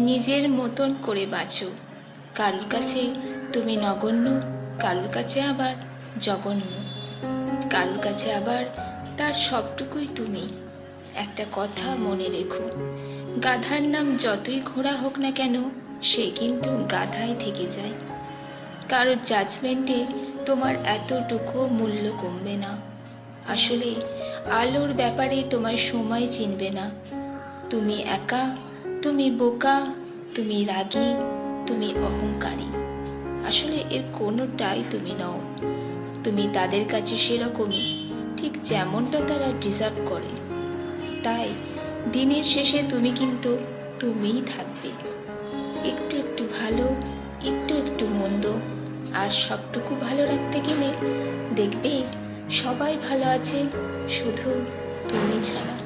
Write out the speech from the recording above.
নিজের মতন করে বাঁচো। কারোর কাছে তুমি নগণ্য, কারোর কাছে আবার জঘন্য। কারোর কাছে আবার তার সবটুকুই তুমি। একটা কথা মনে রেখো, গাধার নাম যতই ঘোড়া হোক না কেন, সে কিন্তু গাধাই থেকে যায়। কারোর জাজমেন্টে তোমার এতটুকু মূল্য কমবে না। আসলে আলোর ব্যাপারে তোমার সময় চিনবে না। তুমি একা তুমি বোকা, তুমি রাগী, তুমি অহংকারী। আসলে এর কোনোটাই তুমি নও। তুমি তাদের কাছে সেরকমই, ঠিক যেমনটা তারা ডিজার্ভ করে। তাই দিনের শেষে তুমি কিন্তু তুমিই থাকবে। একটু একটু ভালো, একটু একটু মন্দ, আর সবটুকু ভালো রাখতে গেলে দেখবে সবাই ভালো আছে, শুধু তুমি ছাড়া।